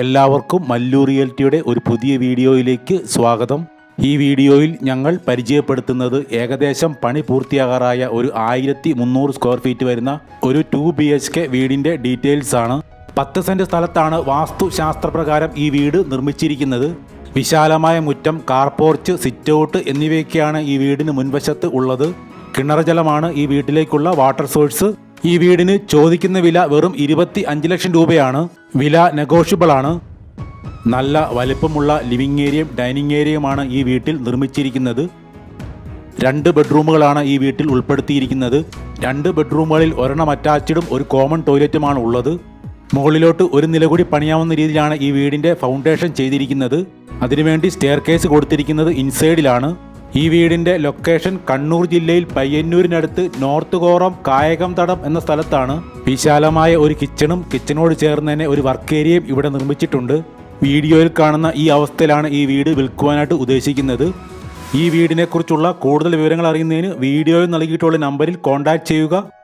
എല്ലാവർക്കും മല്ലു റിയൽറ്റിയുടെ ഒരു പുതിയ വീഡിയോയിലേക്ക് സ്വാഗതം. ഈ വീഡിയോയിൽ ഞങ്ങൾ പരിചയപ്പെടുത്തുന്നത് ഏകദേശം പണി പൂർത്തിയാകാറായ ഒരു ആയിരത്തി മുന്നൂറ് സ്ക്വയർ ഫീറ്റ് വരുന്ന ഒരു ടു ബി എച്ച് കെ വീടിന്റെ ഡീറ്റെയിൽസ് ആണ്. പത്ത് സെന്റ് സ്ഥലത്താണ് വാസ്തുശാസ്ത്രപ്രകാരം ഈ വീട് നിർമ്മിച്ചിരിക്കുന്നത്. വിശാലമായ മുറ്റം കാർപോർച്ച് സിറ്റ് ഔട്ട് എന്നിവയൊക്കെയാണ് ഈ വീടിന് മുൻവശത്ത് ഉള്ളത്. കിണർ ജലമാണ് ഈ വീട്ടിലേക്കുള്ള വാട്ടർ സോഴ്സ്. ഈ വീടിന് ചോദിക്കുന്ന വില വെറും ഇരുപത്തി അഞ്ച് ലക്ഷം രൂപയാണ്. വില നെഗോഷ്യബിൾ ആണ് നല്ല വലിപ്പമുള്ള ലിവിംഗ് ഏരിയയും ഡൈനിങ് ഏരിയയുമാണ് ഈ വീട്ടിൽ നിർമ്മിച്ചിരിക്കുന്നത്. രണ്ട് ബെഡ്റൂമുകളാണ് ഈ വീട്ടിൽ ഉൾപ്പെടുത്തിയിരിക്കുന്നത്. രണ്ട് ബെഡ്റൂമുകളിൽ ഒരെണ്ണം അറ്റാച്ച്ഡും ഒരു കോമൺ ടോയ്ലറ്റുമാണ് ഉള്ളത്. മുകളിലോട്ട് ഒരു നില കൂടി പണിയാവുന്ന രീതിയിലാണ് ഈ വീടിന്റെ ഫൗണ്ടേഷൻ ചെയ്തിരിക്കുന്നത്. അതിനുവേണ്ടി സ്റ്റെയർ കേസ് കൊടുത്തിരിക്കുന്നത് ഇൻസൈഡിലാണ്. ഈ വീടിന്റെ ലൊക്കേഷൻ കണ്ണൂർ ജില്ലയിൽ പയ്യന്നൂരിനടുത്ത് നോർത്ത് കോറം കായകം തടം എന്ന സ്ഥലത്താണ് വിശാലമായ ഒരു കിച്ചണും കിച്ചണോട് ചേർന്ന് തന്നെ ഒരു വർക്ക് ഏരിയയും ഇവിടെ നിർമ്മിച്ചിട്ടുണ്ട്. വീഡിയോയിൽ കാണുന്ന ഈ അവസ്ഥയിലാണ് ഈ വീട് വിൽക്കുവാനായിട്ട് ഉദ്ദേശിക്കുന്നത്. ഈ വീടിനെക്കുറിച്ചുള്ള കൂടുതൽ വിവരങ്ങൾ അറിയുന്നതിന് വീഡിയോയിൽ നൽകിയിട്ടുള്ള നമ്പറിൽ കോൺടാക്റ്റ് ചെയ്യുക.